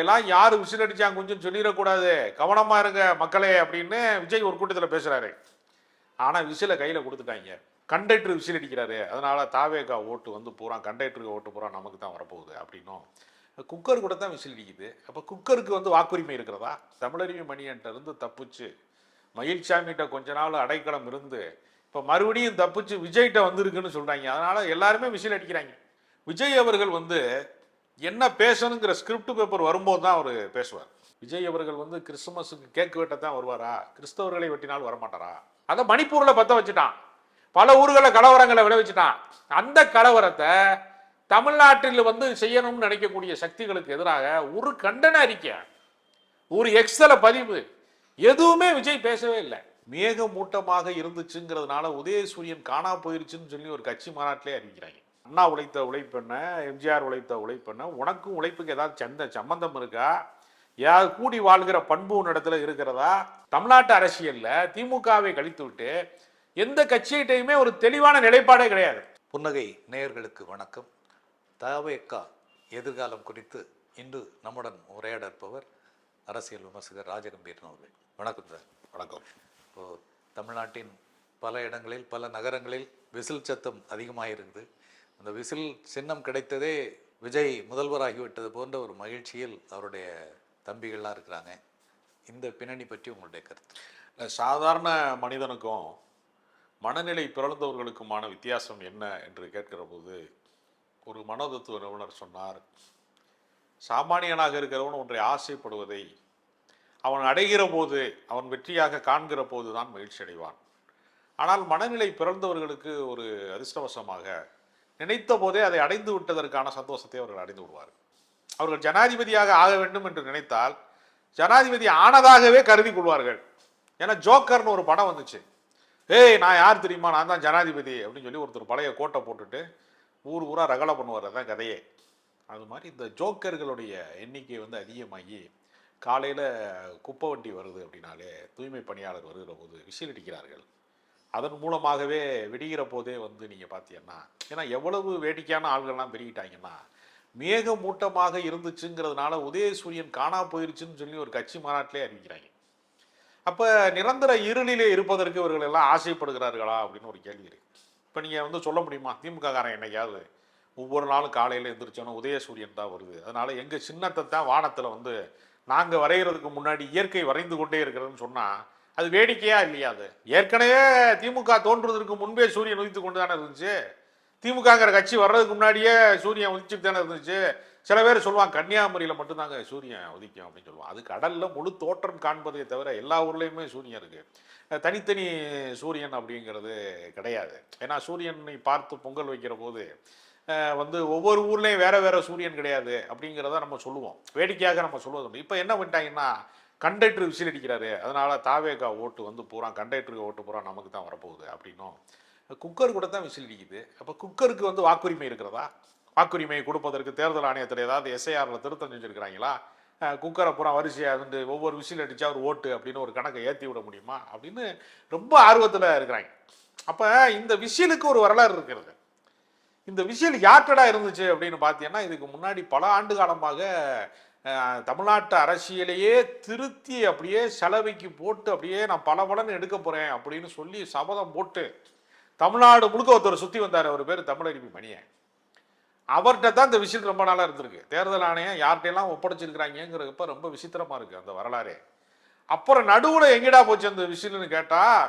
நம்மளையெல்லாம் யார் விசில் அடிச்சாங்க கொஞ்சம் சொல்லிடக்கூடாது. கவனமா இருங்க மக்களே அப்படின்னு விஜய் ஒரு கூட்டத்தில் பேசுறாரு. ஆனா விசிலை கையில கொடுத்துட்டாங்க. கண்டக்டர் விசில் அடிக்கிறாரு. அதனால தாவேகா ஓட்டு வந்து பூரா கண்டக்டருக்கு ஓட்டு பூரா நமக்கு தான் வரப்போகுது அப்படின்னும். குக்கர் கூட தான் விசில் அடிக்குது. அப்போ குக்கருக்கு வந்து வாக்குரிமை இருக்கிறதா? தமிழறிவு மணியன்ட்ட இருந்து தப்பிச்சு மயில்சாமிகிட்ட கொஞ்ச நாள் அடைக்கலம் இருந்து இப்போ மறுபடியும் தப்பிச்சு விஜய்கிட்ட வந்திருக்குன்னு சொல்கிறாங்க அதனால எல்லாருமே விசில் அடிக்கிறாங்க. விஜய் அவர்கள் வந்து என்ன பேசணுங்கிற ஸ்கிரிப்ட் பேப்பர் வரும்போது தான் அவர் பேசுவார். விஜய் அவர்கள் வந்து கிறிஸ்துமஸுக்கு கேக் வெட்ட தான் வருவாரா? கிறிஸ்தவர்களை வெட்டினால் வரமாட்டாரா? அதை மணிப்பூரில் பற்ற வச்சுட்டான். பல ஊர்களில் கலவரங்களை விளைவிச்சுட்டான். அந்த கலவரத்தை தமிழ்நாட்டில் வந்து செய்யணும்னு நினைக்கக்கூடிய சக்திகளுக்கு எதிராக ஒரு கண்டன அறிக்கை ஒரு எக்ஸல பதிவு எதுவுமே விஜய் பேசவே இல்லை. மேகமூட்டமாக இருந்துச்சுங்கிறதுனால உதயசூரியன் காணா போயிருச்சுன்னு சொல்லி ஒரு கட்சி மாநாட்டிலே அறிவிக்கிறாங்க. அண்ணா உழைத்த உழைப்பெண்ண எம்ஜிஆர் உழைத்த உழைப்பெண்ண உனக்கும் உழைப்புக்கு ஏதாவது சந்த சம்பந்தம் இருக்கா? ஏதாவது கூடி வாழ்கிற பண்பு இடத்துல இருக்கிறதா? தமிழ்நாட்டு அரசியல்ல திமுகவை கழித்து விட்டு எந்த கட்சியிட்டையுமே ஒரு தெளிவான நிலைப்பாடே கிடையாது. புன்னகை நேயர்களுக்கு வணக்கம். தவேக்கா எதிர்காலம் குறித்து இன்று நம்முடன் உரையாட இருப்பவர் அரசியல் விமர்சகர் ராஜகம்பீரன் அவர்கள். வணக்கம் சார். வணக்கம். இப்போ தமிழ்நாட்டின் பல இடங்களில் பல நகரங்களில் விசில் சத்தம் அதிகமாக இருக்குது அந்த விசில் சின்னம் கிடைத்ததே விஜய் முதல்வராகிவிட்டது போன்ற ஒரு மகிழ்ச்சியில் அவருடைய தம்பிகள்லாம் இருக்கிறாங்க. இந்த பின்னணி பற்றி உங்களுடைய கருத்து? சாதாரண மனிதனுக்கும் மனநிலை பிறந்தவர்களுக்குமான வித்தியாசம் என்ன என்று கேட்கிற போது ஒரு மனோதத்துவ நிபுணர் சொன்னார் சாமானியனாக இருக்கிறவன் ஒன்றை ஆசைப்படுவதை அவன் அடைகிற போது அவன் வெற்றியாக காண்கிற போது தான் மகிழ்ச்சி அடைவான் ஆனால் மனநிலை பிறந்தவர்களுக்கு ஒரு அதிர்ஷ்டவசமாக நினைத்த போதே அதை அடைந்து விட்டதற்கான சந்தோஷத்தை அவர்கள் அடைந்து விடுவார்கள். அவர்கள் ஜனாதிபதியாக ஆக வேண்டும் என்று நினைத்தால் ஜனாதிபதி ஆனதாகவே கருதி கொள்வார்கள். ஏன்னா ஜோக்கர்னு ஒரு படம் வந்துச்சு. ஏய் நான் யார் தெரியுமா? நான் தான் ஜனாதிபதி அப்படின்னு சொல்லி ஒருத்தர் பழைய கோட்டை போட்டுட்டு ஊர் ஊராக ரகலை பண்ணுவார். அதான் கதையே. அது மாதிரி இந்த ஜோக்கர்களுடைய எண்ணிக்கை வந்து அதிகமாகி காலையில் குப்பை வண்டி வருது அப்படின்னாலே தூய்மை பணியாளர் வருகிற போது விசில் அடிக்கிறார்கள். அதன் மூலமாகவே வெடிகிற போதே வந்து நீங்கள் பார்த்தீங்கன்னா ஏன்னா எவ்வளவு வேடிக்கையான ஆள்கள்லாம் பெருகிட்டாங்கன்னா மேகமூட்டமாக இருந்துச்சுங்கிறதுனால உதயசூரியன் காணா போயிருச்சுன்னு சொல்லி ஒரு கட்சி மாநாட்டிலே அறிவிக்கிறாங்க. அப்போ நிரந்தர இருளிலே இருப்பதற்கு இவர்கள் எல்லாம் ஆசைப்படுகிறார்களா அப்படின்னு ஒரு கேள்வி இருக்கு. இப்போ நீங்கள் வந்து சொல்ல முடியுமா? திமுக காரன் என்னைக்காவது ஒவ்வொரு நாளும் காலையில் எந்திரிச்சோன்னா உதயசூரியன் தான் வருது. அதனால எங்கள் சின்னத்தை தான் வானத்தில் வந்து நாங்கள் வரைகிறதுக்கு முன்னாடி இயற்கை வரைந்து கொண்டே இருக்கிறதுன்னு சொன்னால் அது வேடிக்கையா இல்லையா அது? ஏற்கனவே திமுக தோன்றுவதற்கு முன்பே சூரியன் உதித்து கொண்டு தானே இருந்துச்சு. திமுகங்கிற கட்சி வர்றதுக்கு முன்னாடியே சூரியன் உதிச்சுட்டு தானே இருந்துச்சு. சில பேர் சொல்லுவாங்க கன்னியாகுமரியில் மட்டும்தாங்க சூரியன் உதிக்கும் அப்படின்னு சொல்லுவாங்க. அது கடலில் முழு தோற்றம் காண்பதே தவிர எல்லா ஊர்லேயுமே சூரியன் இருக்குது தனித்தனி சூரியன் அப்படிங்கிறது கிடையாது. ஏன்னா சூரியனை பார்த்து பொங்கல் வைக்கிற போது வந்து ஒவ்வொரு ஊர்லேயும் வேற வேற சூரியன் கிடையாது அப்படிங்கிறத நம்ம சொல்லுவோம். வேடிக்கையாக நம்ம சொல்லுவது இப்போ என்ன பண்ணிட்டாங்கன்னா கண்டக்டர் விசில் அடிக்கிறாரு அதனால தாவேகா ஓட்டு வந்து பூரா கண்டக்டருக்கு ஓட்டு பூரா நமக்கு தான் வரப்போகுது அப்படின்னும். குக்கர் கூட தான் விசில் அடிக்குது அப்போ குக்கருக்கு வந்து வாக்குரிமை இருக்கிறதா? வாக்குரிமையை கொடுப்பதற்கு தேர்தல் ஆணையத்தில் ஏதாவது எஸ்ஐஆரில் திருத்தம் செஞ்சுருக்கிறாங்களா? குக்கரை பூரா வரிசையாக வந்து ஒவ்வொரு விசில் அடித்தா ஒரு ஓட்டு அப்படின்னு ஒரு கணக்கை ஏற்றி விட முடியுமா? அப்படின்னு ரொம்ப ஆர்வத்தில் இருக்கிறாங்க. அப்போ இந்த விசிலுக்கு ஒரு வரலாறு இருக்கிறது. இந்த விசில் யாற்றடா இருந்துச்சு அப்படின்னு பார்த்தீங்கன்னா இதுக்கு முன்னாடி பல ஆண்டு காலமாக தமிழ்நாட்டு அரசியலையே திருத்தி அப்படியே செலவைக்கு போட்டு அப்படியே நான் பல பலன் எடுக்க போகிறேன் அப்படின்னு சொல்லி சபதம் போட்டு தமிழ்நாடு முழுக்க ஒருத்தர் சுற்றி வந்தார். அவர் பேர் தமிழறிவி மணியன். அவர்கிட்ட தான் இந்த விஷயம் ரொம்ப நாளாக இருந்திருக்கு. தேர்தல் ஆணையம் யார்கிட்டையெல்லாம் ஒப்படைச்சிருக்கிறாங்கிறப்ப ரொம்ப விசித்திரமாக இருக்குது அந்த வரலாறே. அப்புறம் நடுவில் எங்கடா போச்சு அந்த விஷயம்னு கேட்டால்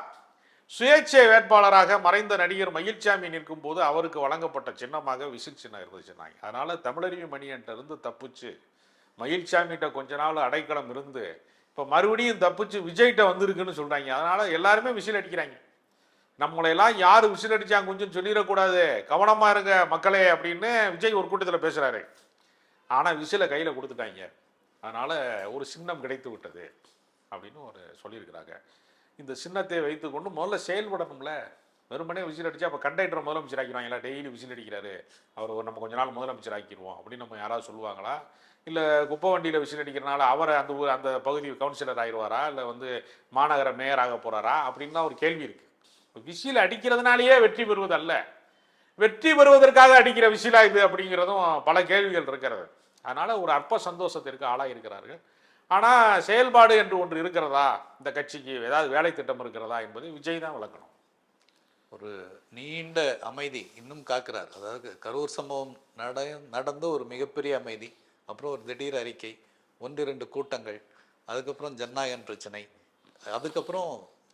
சுயேட்சை வேட்பாளராக மறைந்த நடிகர் மயில்சாமி நிற்கும் போது அவருக்கு வழங்கப்பட்ட சின்னமாக விசில் சின்னம் இருந்துச்சுன்னாங்க. அதனால் தமிழறிவி மணியன்ட்ட இருந்து தப்பிச்சு மயில்சாமிகிட்ட கொஞ்ச நாள் அடைக்கலம் இருந்து இப்போ மறுபடியும் தப்பிச்சு விஜய்கிட்ட வந்திருக்குன்னு சொல்கிறாங்க அதனால் எல்லாருமே விசில் அடிக்கிறாங்க. நம்மளையெல்லாம் யார் விசில் அடித்தாங்க கொஞ்சம் சொல்லிடக்கூடாது. கவனமாக இருங்க மக்களே அப்படின்னு விஜய் ஒரு கூட்டத்தில் பேசுகிறாரு ஆனால் விசிலை கையில் கொடுத்துட்டாங்க. அதனால் ஒரு சின்னம் கிடைத்து விட்டது அப்படின்னு ஒரு சொல்லியிருக்கிறாங்க. இந்த சின்னத்தை வைத்துக்கொண்டு முதல்ல செயல்படணும்ல. வெறுமனே விசில் அடிச்சா அப்போ கண்டக்டர் முதலமைச்சர் ஆக்கிடுவாங்களா? டெய்லி விசில் அடிக்கிறாரு. அவர் ஒரு நம்ம கொஞ்ச நாள் முதலமைச்சர் ஆக்கிடுவோம் அப்படின்னு நம்ம யாராவது சொல்லுவாங்களா? இல்லை குப்பை வண்டியில் விசில் அடிக்கிறனால அவரை அந்த ஊர் அந்த பகுதி கவுன்சிலர் ஆயிடுவாரா? இல்லை வந்து மாநகர மேயராக போகிறாரா அப்படின்னு தான் ஒரு கேள்வி இருக்குது விசில் அடிக்கிறதுனாலேயே வெற்றி பெறுவது அல்ல வெற்றி பெறுவதற்காக அடிக்கிற விசிலா இது அப்படிங்கிறதும் பல கேள்விகள் இருக்கிறது. அதனால் ஒரு அற்ப சந்தோஷத்திற்கு ஆளாக இருக்கிறார்கள். ஆனால் செயல்பாடு என்று ஒன்று இருக்கிறதா? இந்த கட்சிக்கு ஏதாவது வேலை திட்டம் இருக்கிறதா என்பது விஜய் தான் விளக்கணும். ஒரு நீண்ட அமைதி இன்னும் காக்கிறார். அதாவது கரூர் சம்பவம் நட நடந்த ஒரு மிகப்பெரிய அமைதி. அப்புறம் ஒரு திடீர் அறிக்கை ஒன்று இரண்டு கூட்டங்கள் அதுக்கப்புறம் ஜனநாயகன் பிரச்சனை அதுக்கப்புறம்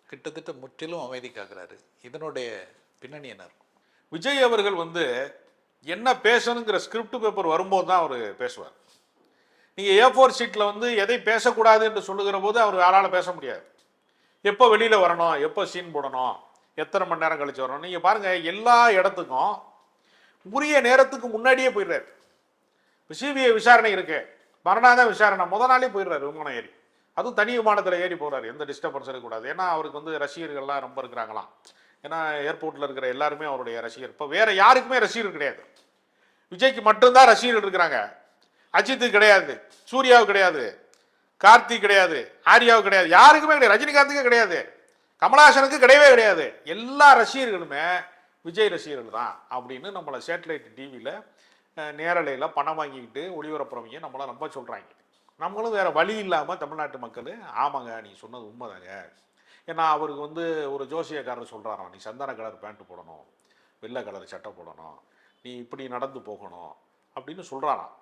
கிட்டத்தட்ட முற்றிலும் அமைதி காக்குறாரு. இதனுடைய பின்னணி என்ன இருக்கும்? விஜய் அவர்கள் வந்து என்ன பேசணுங்கிற ஸ்கிரிப்ட் பேப்பர் வரும்போது தான் அவர் பேசுவார். நீங்கள் ஏ ஃபோர் ஷீட்டில் வந்து எதை பேசக்கூடாது என்று சொல்லுகிற போது அவர் யாரால் பேச முடியாது. எப்போ வெளியில் வரணும் எப்போ சீன் போடணும் எத்தனை மணி நேரம் கழிச்சு வரணும் நீங்கள் பாருங்கள் எல்லா இடத்துக்கும் உரிய நேரத்துக்கு முன்னாடியே போயிடுறாரு. சிபிஐ விசாரணை இருக்கு. மரணாதான் விசாரணை. முத நாளே போயிடுறாரு விமானம் ஏறி. அதுவும் தனி விமானத்தில் ஏறி போறாரு. எந்த டிஸ்டர்பன்ஸ் இருக்கக்கூடாது. ஏன்னா அவருக்கு வந்து ரசிகர்கள்லாம் ரொம்ப இருக்கிறாங்களாம். ஏன்னா ஏர்போர்ட்டில் இருக்கிற எல்லாருமே அவருடைய ரசிகர். இப்போ வேற யாருக்குமே ரசிகர் கிடையாது. விஜய்க்கு மட்டும்தான் ரசிகர்கள் இருக்கிறாங்க. அஜித்து கிடையாது. சூர்யாவுக்கு கிடையாது. கார்த்திக் கிடையாது. ஆர்யாவுக்கு கிடையாது. யாருக்குமே கிடையாது. ரஜினிகாந்துக்கு கிடையாது. கமலஹாசனுக்கு கிடையவே கிடையாது. எல்லா ரசிகர்களுமே விஜய் ரசிகர்கள் தான் அப்படின்னு நம்மளை சேட்டலைட் டிவியில் நேரலையில் பணம் வாங்கிக்கிட்டு ஒளிபரப்புறவங்க நம்மளை ரொம்ப சொல்கிறாங்க நம்மளும் வேறு வழி இல்லாமல் தமிழ்நாட்டு மக்கள் ஆமாங்க நீ சொன்னது உண்மைதாங்க. ஏன்னா அவருக்கு வந்து ஒரு ஜோசியக்காரர் சொல்கிறாராம் நீ சந்தன கலர் பேண்ட்டு போடணும் வெள்ளை கலர் சட்டை போடணும் நீ இப்படி நடந்து போகணும் அப்படின்னு சொல்கிறாராம்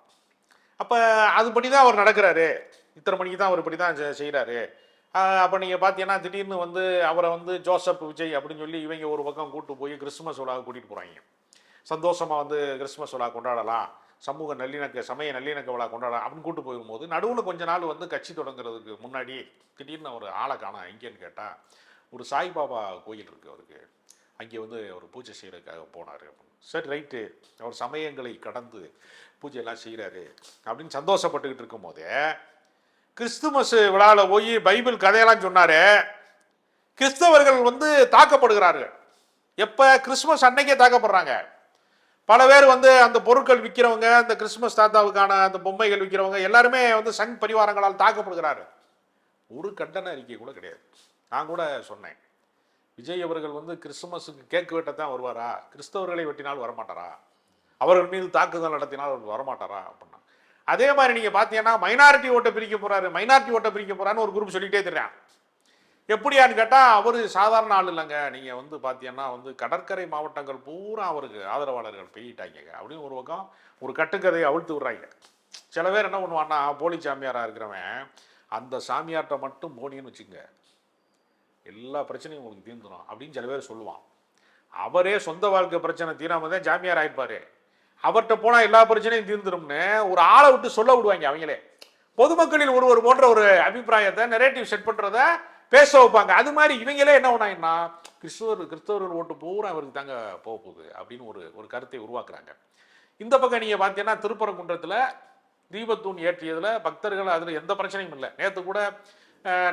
அப்போ அதுபடி தான் அவர் நடக்கிறாரு. இத்தனை மணிக்கு தான் அவர் இப்படி தான் செய்கிறாரு அப்போ நீங்கள் பார்த்தீங்கன்னா திடீர்னு வந்து அவரை வந்து ஜோசப் விஜய் அப்படின்னு சொல்லி இவங்க ஒரு பக்கம் கூட்டு போய் கிறிஸ்மஸ் விழாவை கூட்டிகிட்டு போகிறாங்க சந்தோஷமாக வந்து கிறிஸ்மஸ் விழா கொண்டாடலாம் சமூக நல்லிணக்க சமய நல்லிணக்க விழா கொண்டாடலாம் அப்படின்னு கூட்டு போது நடுவில் கொஞ்ச நாள் வந்து கட்சி தொடங்குறதுக்கு முன்னாடி திடீர்னு ஒரு ஆளை காணோம். எங்கேன்னு கேட்டால் ஒரு சாய்பாபா கோயில் இருக்குது அவருக்கு. அங்கே வந்து அவர் பூஜை செய்கிறதுக்காக போனார் சரி ரைட்டு. அவர் சமயங்களை கடந்து பூஜையெல்லாம் செய்கிறாரு அப்படின்னு சந்தோஷப்பட்டுக்கிட்டு இருக்கும்போதே கிறிஸ்துமஸ் விழாவில் போய் பைபிள் கதையெல்லாம் சொன்னார். கிறிஸ்தவர்கள் வந்து தாக்கப்படுகிறார்கள். எப்போ? கிறிஸ்துமஸ் அன்னைக்கே தாக்கப்படுறாங்க. பல பேர் வந்து அந்த பொருட்கள் விற்கிறவங்க அந்த கிறிஸ்துமஸ் தாத்தாவுக்கான அந்த பொம்மைகள் விற்கிறவங்க எல்லாருமே வந்து சங் பரிவாரங்களால் தாக்கப்படுகிறாரு. ஒரு கண்டன அறிக்கை கூட கிடையாது. நான் கூட சொன்னேன். விஜய் அவர்கள் வந்து கிறிஸ்துமஸுக்கு வெட்ட வெட்டத்தான் வருவாரா? கிறிஸ்தவர்களை வெட்டினால் வரமாட்டாரா? அவர்கள் மீது தாக்குதல் நடத்தினால் அவர் வரமாட்டாரா? அப்படின்னா. அதே மாதிரி நீங்க பார்த்தீங்கன்னா மைனாரிட்டி ஓட்டை பிரிக்க போறாரு மைனாரிட்டி ஓட்டை பிரிக்க போகிறான்னு ஒரு குரூப் சொல்லிகிட்டே தெரியான் எப்படியான்னு கேட்டால் அவர் சாதாரண ஆள் இல்லைங்க. நீங்கள் வந்து பார்த்தீங்கன்னா வந்து கடற்கரை மாவட்டங்கள் பூரா அவருக்கு ஆதரவாளர்கள் பெய்யிட்டாங்க அப்படின்னு ஒரு பக்கம் ஒரு கட்டுக்கதையை அவிழ்த்து விட்றாங்க. சில பேர் என்ன பண்ணுவான்னா போலி சாமியாராக இருக்கிறவன் அந்த சாமியார்கிட்ட மட்டும் போனின்னு வச்சுங்க எல்லா பிரச்சனையும் உங்களுக்கு தீர்ந்துடும் அப்படின்னு சில பேர் சொல்லுவான். அவரே சொந்த வாழ்க்கை பிரச்சனை தீராம தான் ஜாமியார் ஆயிருப்பாரு அவர்கிட்ட போனால் எல்லா பிரச்சனையும் தீர்ந்துரும்னு ஒரு ஆளை விட்டு சொல்ல விடுவாங்க அவங்களே. பொதுமக்களில் ஒருவர் போன்ற ஒரு அபிப்பிராயத்தை நெரேட்டிவ் செட் பண்ணுறத பேச வைப்பாங்க. அது மாதிரி இவங்களே என்ன பண்ணாங்கன்னா கிறிஸ்துவர் கிறிஸ்தவர்கள் ஓட்டு பூரா அவருக்கு தாங்க போக போகுது அப்படின்னு ஒரு ஒரு கருத்தை உருவாக்குறாங்க. இந்த பக்கம் நீங்கள் பார்த்தீங்கன்னா திருப்பரங்குன்றத்தில் தீபத்தூண் ஏற்றியதில் பக்தர்கள் அதில் எந்த பிரச்சனையும் இல்லை. நேற்று கூட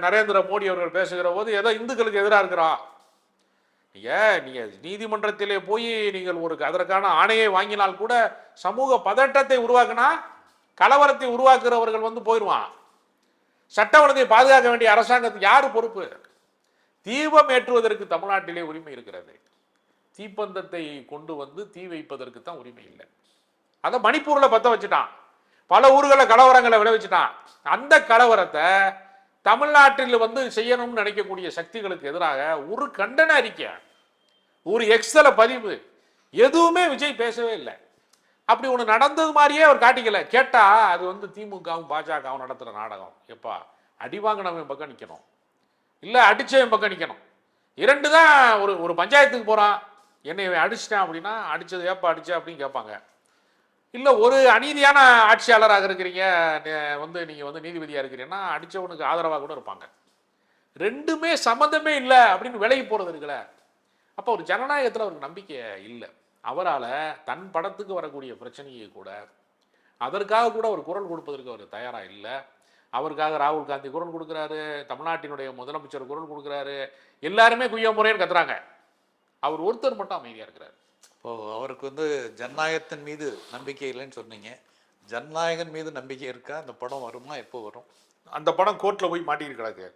நரேந்திர மோடி அவர்கள் பேசுகிற போது ஏதோ இந்துக்களுக்கு எதிராக இருக்கிறோம் நீங்கள் நீங்கள் நீதிமன்றத்திலே போய் நீங்கள் ஒரு அதற்கான ஆணையை வாங்கினால் கூட சமூக பதட்டத்தை உருவாக்குனா கலவரத்தை உருவாக்குறவர்கள் வந்து போயிடுவான் சட்ட ஒழுங்கை பாதுகாக்க வேண்டிய அரசாங்கத்துக்கு யார் பொறுப்பு? தீபம் ஏற்றுவதற்கு தமிழ்நாட்டிலே உரிமை இருக்கிறது. தீப்பந்தத்தை கொண்டு வந்து தீ வைப்பதற்கு தான் உரிமை இல்லை. அதை மணிப்பூரில் பற்ற வச்சுட்டான். பல ஊர்களில் கலவரங்களை விளைவிச்சுட்டான். அந்த கலவரத்தை தமிழ்நாட்டில் வந்து செய்யணும்னு நினைக்கக்கூடிய சக்திகளுக்கு எதிராக ஒரு கண்டன அறிக்கை. ஒரு எக்ஸல பதிவு. எதுவுமே விஜய் பேசவே இல்லை. அப்படி ஒன்று நடந்தது மாதிரியே அவர் காட்டிக்கல. கேட்டால் அது வந்து திமுகவும் பாஜகவும் நடத்துகிற நாடகம். எப்பா அடி வாங்கினவன் பக்கம் நிற்கணும் இல்லை அடித்தவன் பக்கம் நிற்கணும் இரண்டு தான் ஒரு ஒரு பஞ்சாயத்துக்கு போகிறான் என்னை இவன் அப்படின்னா அடித்தது ஏப்பா அடிச்ச அப்படின்னு கேட்பாங்க. இல்லை ஒரு அநீதியான ஆட்சியாளராக இருக்கிறீங்க வந்து நீங்கள் வந்து நீதிபதியாக இருக்கிறீங்கன்னா அடித்தவனுக்கு ஆதரவாக கூட இருப்பாங்க. ரெண்டுமே சம்மந்தமே இல்லை அப்படின்னு விலகி போகிறது இருக்குல்ல. அப்போ ஒரு ஜனநாயகத்தில் அவருக்கு நம்பிக்கை இல்லை. அவரால் தன் படத்துக்கு வரக்கூடிய பிரச்சனையை கூட அதற்காக கூட ஒரு குரல் கொடுப்பதற்கு அவர் தயாராக இல்லை. அவருக்காக ராகுல் காந்தி குரல் கொடுக்குறாரு தமிழ்நாட்டினுடைய முதலமைச்சர் குரல் கொடுக்குறாரு. எல்லாருமே குய்ய முறைன்னு கத்துறாங்க. அவர் ஒருத்தர் மட்டும் அமைதியாக இருக்கிறார். இப்போ அவருக்கு வந்து ஜனநாயகத்தின் மீது நம்பிக்கை இல்லைன்னு சொன்னீங்க. ஜனநாயகன் மீது நம்பிக்கை இருக்கா? அந்த படம் வருமா? எப்போ வரும்? அந்த படம் கோர்ட்டில் போய் மாட்டிட்டு கிடக்கு.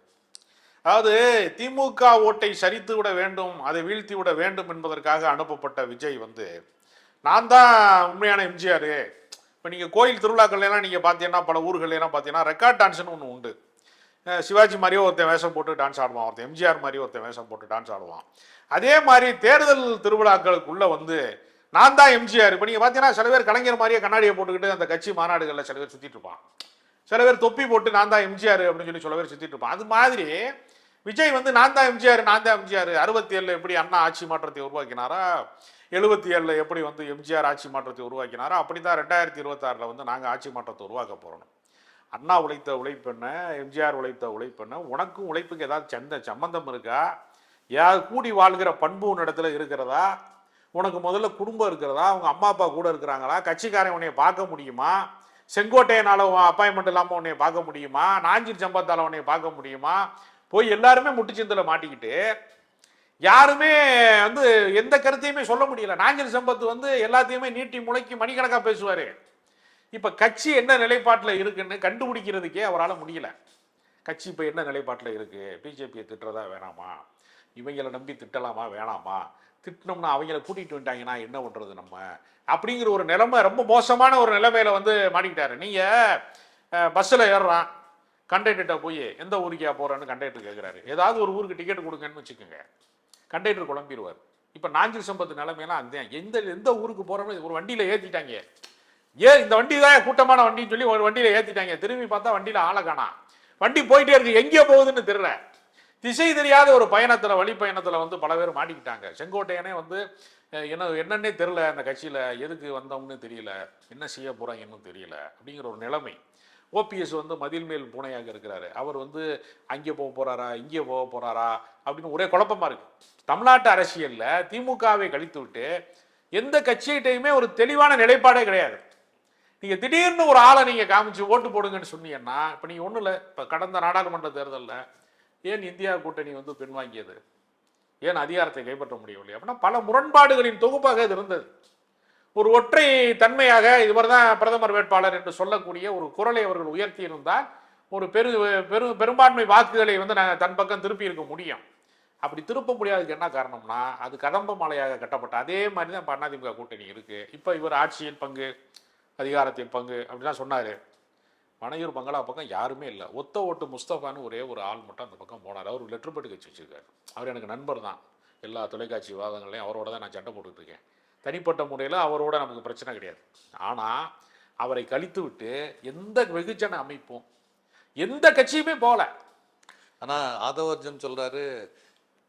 அதாவது திமுக ஓட்டை சரித்து விட வேண்டும் அதை வீழ்த்தி விட வேண்டும் என்பதற்காக அனுப்பப்பட்ட விஜய் வந்து நான் தான் உண்மையான எம்ஜிஆர். இப்போ நீங்கள் கோயில் திருவிழாக்கள்லாம் நீங்கள் பார்த்தீங்கன்னா பல ஊர்கள்லாம் பார்த்தீங்கன்னா ரெக்கார்ட் டான்ஸ்னு ஒன்று உண்டு. சிவாஜி மாதிரியே ஒருத்தன் வேஷம் போட்டு டான்ஸ் ஆடுவான் ஒருத்தன் எம்ஜிஆர் மாதிரி ஒருத்தன் வேஷம் போட்டு டான்ஸ் ஆடுவான். அதே மாதிரி தேர்தல் திருவிழாக்களுக்குள்ளே வந்து நான் தான் எம்ஜிஆர். இப்போ நீங்கள் பார்த்தீங்கன்னா சில பேர் கலைஞர் மாதிரியே கண்ணாடியை போட்டுக்கிட்டு அந்த கட்சி மாநாடுகளில் சில பேர் சுற்றிட்டு இருப்பான் சில பேர் தொப்பி போட்டு நான் தான் எம்ஜிஆர் அப்படின்னு சொல்லி சில பேர் சுற்றிட்டு இருப்பான் அது மாதிரி விஜய் வந்து நான் தான் எம்ஜிஆர் நான் தான் எம்ஜிஆர். அறுபத்தி ஏழில் எப்படி அண்ணா ஆட்சி மாற்றத்தை உருவாக்கினாரா? எழுபத்தி ஏழில் எப்படி வந்து எம்ஜிஆர் ஆட்சி மாற்றத்தை உருவாக்கினாரா? அப்படி தான் ரெண்டாயிரத்தி இருபத்தாறில் வந்து நாங்கள் ஆட்சி மாற்றத்தை உருவாக்க போகிறோம் அண்ணா உழைத்த உழைப்பெண்ண எம்ஜிஆர் உழைத்த உழைப்பெண்ண உனக்கும் உழைப்புக்கு ஏதாவது சந்த சம்பந்தம் இருக்கா? ஏதாவது கூடி வாழ்கிற பண்பு உன்னிடத்துல இருக்கிறதா? உனக்கு முதல்ல குடும்பம் இருக்கிறதா? அவங்க அம்மா அப்பா கூட இருக்கிறாங்களா? கட்சிக்காரன் உன்னைய பார்க்க முடியுமா? செங்கோட்டையனால அப்பாயின்மெண்ட் இல்லாமல் உன்னைய பார்க்க முடியுமா? நாஞ்சிர் சம்பத்தால் உன்னைய பார்க்க முடியுமா? போய் எல்லாருமே முட்டுச்சந்தில் மாட்டிக்கிட்டு யாருமே வந்து எந்த கருத்தையுமே சொல்ல முடியல. நாஞ்சில் சம்பத் வந்து எல்லாத்தையுமே நீட்டி முளைக்கி மணிக்கணக்காக பேசுவார். இப்போ கட்சி என்ன நிலைப்பாட்டில் இருக்குன்னு கண்டுபிடிக்கிறதுக்கே அவரால் முடியல. கட்சி இப்போ என்ன நிலைப்பாட்டில் இருக்குது பிஜேபியை திட்டுறதா வேணாமா? இவங்களை நம்பி திட்டலாமா? வேணாமா? திட்டினோம்னா அவங்கள கூட்டிகிட்டு வந்துட்டாங்கன்னா என்ன பண்ணுறது நம்ம? அப்படிங்கிற ஒரு நிலைமை ரொம்ப மோசமான ஒரு நிலைமையில வந்து மாட்டிக்கிட்டாரு. நீங்கள் பஸ்ஸில் ஏறுறான். கண்டக்டர்கிட்ட போய் எந்த ஊருக்கியா போகிறேன்னு கண்டக்டர் கேட்குறாரு ஏதாவது ஒரு ஊருக்கு டிக்கெட் கொடுங்கன்னு வச்சுக்கோங்க. கண்டக்டர் குழம்பிடுவார் இப்போ நாஞ்சில் சம்பத்து நிலைமையெல்லாம் அந்த எந்த எந்த ஊருக்கு போகிறோம்னு ஒரு வண்டியில் ஏற்றிட்டாங்க ஏன் இந்த வண்டி தான் கூட்டமான வண்டின்னு சொல்லி ஒரு வண்டியில் ஏற்றிட்டாங்க திரும்பி பார்த்தா வண்டியில் ஆளை காணா. வண்டி போயிட்டே இருக்கு. எங்கே போகுதுன்னு தெரியல. திசை தெரியாத ஒரு பயணத்தில் வழி பயணத்தில் வந்து பல பேர் மாட்டிக்கிட்டாங்க. செங்கோட்டையனே வந்து என்ன என்னன்னே தெரில அந்த கட்சியில் எதுக்கு வந்தோம்னு தெரியல. என்ன செய்ய போகிறாங்கன்னு தெரியல. அப்படிங்கிற ஒரு நிலைமை. ஓபிஎஸ் வந்து மதில் மேல் பூனையாக இருக்கிறாரு. அவர் வந்து அங்கே போக போகிறாரா இங்கே போக போகிறாரா அப்படின்னு ஒரே குழப்பமா இருக்கு. தமிழ்நாட்டு அரசியலில் திமுகவை கழித்து விட்டு எந்த கட்சிகிட்டையுமே ஒரு தெளிவான நிலைப்பாடே கிடையாது. நீங்கள் திடீர்னு ஒரு ஆளை நீங்கள் காமிச்சு ஓட்டு போடுங்கன்னு சொன்னீங்கன்னா இப்போ நீங்கள் ஒன்றும் இல்லை. இப்போ கடந்த நாடாளுமன்ற தேர்தலில் ஏன் இந்தியா கூட்டணி வந்து பின்வாங்கியது? ஏன் அதிகாரத்தை கைப்பற்ற முடியவில்லை? அப்படின்னா பல முரண்பாடுகளின் தொகுப்பாக இது இருந்தது. ஒரு ஒற்றை தன்மையாக இவர் தான் பிரதமர் வேட்பாளர் என்று சொல்லக்கூடிய ஒரு குரலை அவர்கள் உயர்த்தியிருந்தால் ஒரு பெரு பெரு பெரும்பான்மை வாக்குகளை வந்து நாங்கள் தன் பக்கம் திருப்பி இருக்க முடியும். அப்படி திருப்ப முடியாததுக்கு என்ன காரணம்னா அது கதம்ப மலையாக கட்டப்பட்ட அதே மாதிரி தான் இப்போ அதிமுக கூட்டணி இருக்குது இப்போ இவர் ஆட்சியின் பங்கு அதிகாரத்தின் பங்கு அப்படிலாம் சொன்னார். மனையூர் பங்களா பக்கம் யாருமே இல்லை. ஒத்த ஓட்டு முஸ்தபான்னு ஒரே ஒரு ஆள் மட்டும் அந்த பக்கம் போனார். அவர் லெட்டர் போட்டு கட்சி வச்சுருக்காரு. அவர் எனக்கு நண்பர் தான் எல்லா தொலைக்காட்சி விவாதங்களையும் அவரோட தான் நான் சண்டை போட்டுக்கிட்டு இருக்கேன். தனிப்பட்ட முறையில் அவரோட நமக்கு பிரச்சனை கிடையாது. ஆனால் அவரை கழித்து விட்டு எந்த வெகுஜன அமைப்பும் எந்த கட்சியுமே போகல. ஆனா ஆதவர்ஜன் சொல்றாரு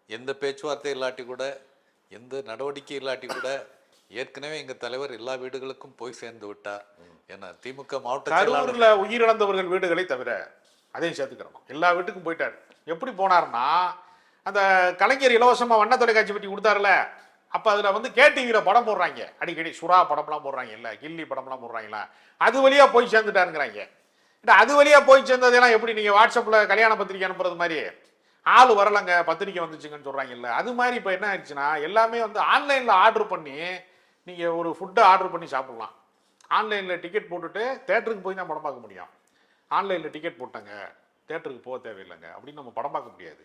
எந்த பேச்சுவார்த்தை இல்லாட்டி கூட எந்த நடவடிக்கை இல்லாட்டி கூட ஏற்கனவே எங்க தலைவர் எல்லா வீடுகளுக்கும் போய் சேர்ந்து விட்டார் என திமுக மாவட்ட கரூர்ல உயிரிழந்தவர்கள் வீடுகளை தவிர அதையும் சேர்த்துக்கிறோம்? எல்லா வீட்டுக்கும் போயிட்டார். எப்படி போனாருன்னா அந்த கலைஞர் இலவசமா வண்ண தொலைக்காட்சி பெட்டி கொடுத்தாருல அப்போ அதில் வந்து கேடிவியில் படம் போடுறாங்க. அடிக்கடி சுறா படம்லாம் போடுறாங்க இல்லை கில்லி படம்லாம் போடுறாங்களா? அது வழியாக போய் சேர்ந்துட்டாருங்கிறாங்க. இல்ல அது வழியாக போய் சேர்ந்ததெல்லாம் எப்படி நீங்கள் வாட்ஸ்அப்பில் கல்யாண பத்திரிக்கை அனுப்புறது மாதிரி? ஆள் வரலங்க பத்திரிக்கை வந்துச்சுங்கன்னு சொல்கிறாங்கல்ல அது மாதிரி இப்போ என்ன ஆயிடுச்சுன்னா எல்லாமே வந்து ஆன்லைனில் ஆர்டர் பண்ணி நீங்கள் ஒரு ஃபுட்டை ஆர்டர் பண்ணி சாப்பிட்லாம். ஆன்லைனில் டிக்கெட் போட்டுட்டு தேட்டருக்கு போய் தான் படம் பார்க்க முடியும். ஆன்லைனில் டிக்கெட் போட்டாங்க தேட்டருக்கு போக தேவையில்லைங்க அப்படின்னு நம்ம படம் பார்க்க முடியாது.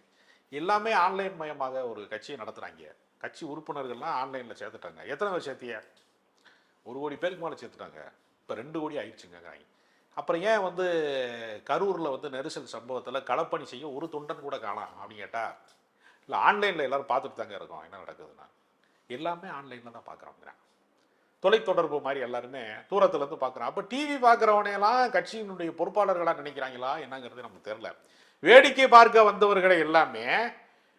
எல்லாமே ஆன்லைன் மயமாக ஒரு கட்சியை நடத்துகிறாங்க கட்சி உறுப்பினர்கள்லாம் ஆன்லைனில் சேர்த்துட்டாங்க. எத்தனை பேர் சேர்த்திய ஒரு கோடி பேருக்கு மேலே சேர்த்துட்டாங்க. இப்போ ரெண்டு கோடி ஆயிடுச்சுங்க அப்புறம் ஏன் வந்து கரூரில் வந்து நெரிசல் சம்பவத்தில் களப்பணி செய்ய ஒரு தொண்டன் கூட காணாம் அப்படின்னு கேட்டால் இல்லை ஆன்லைனில் எல்லோரும் பார்த்துட்டு தாங்க இருக்கோம். என்ன நடக்குதுன்னா எல்லாமே ஆன்லைனில் தான் பார்க்குறோங்கிறேன் தொலைத்தொடர்பு மாதிரி எல்லாருமே தூரத்துலேருந்து பார்க்குறோம் அப்போ டிவி பார்க்குறவனையெல்லாம் கட்சியினுடைய பொறுப்பாளர்களாக நினைக்கிறாங்களா? என்னங்கிறது நமக்கு தெரியல. வேடிக்கை பார்க்க வந்தவர்களை எல்லாமே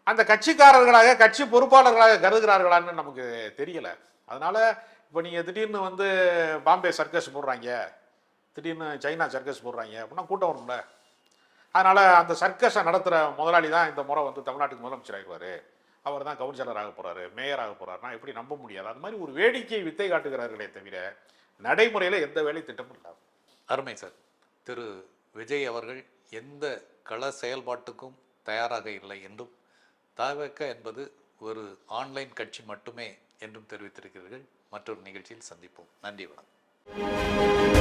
அந்த கட்சிக்காரர்களாக கட்சி பொறுப்பாளர்களாக கருதுகிறார்களான்னு நமக்கு தெரியல. அதனால இப்போ நீங்கள் திடீர்னு வந்து பாம்பே சர்க்கஸ் போடுறாங்க திடீர்னு சைனா சர்க்கஸ் போடுறாங்க அப்படின்னா கூட்டம் வரும்ல. அதனால் அந்த சர்க்கஸை நடத்துகிற முதலாளி தான் இந்த முறை வந்து தமிழ்நாட்டுக்கு முதலமைச்சர் ஆகிடுவார் அவர் தான் கவுன்சிலர் ஆக போகிறாரு மேயர் ஆக போகிறாருனா எப்படி நம்ப முடியாது. அது மாதிரி ஒரு வேடிக்கை வித்தை காட்டுகிறார்களே தவிர நடைமுறையில் எந்த வேலை திட்டமும் இல்லை அருமை சார். திரு. விஜய் அவர்கள் எந்த கள செயல்பாட்டுக்கும் தயாராக இல்லை என்றும் தவக என்பது ஒரு ஆன்லைன் கட்சி மட்டுமே என்றும் தெரிவித்திருக்கிறீர்கள். மற்றொரு நிகழ்ச்சியில் சந்திப்போம். நன்றி வணக்கம்.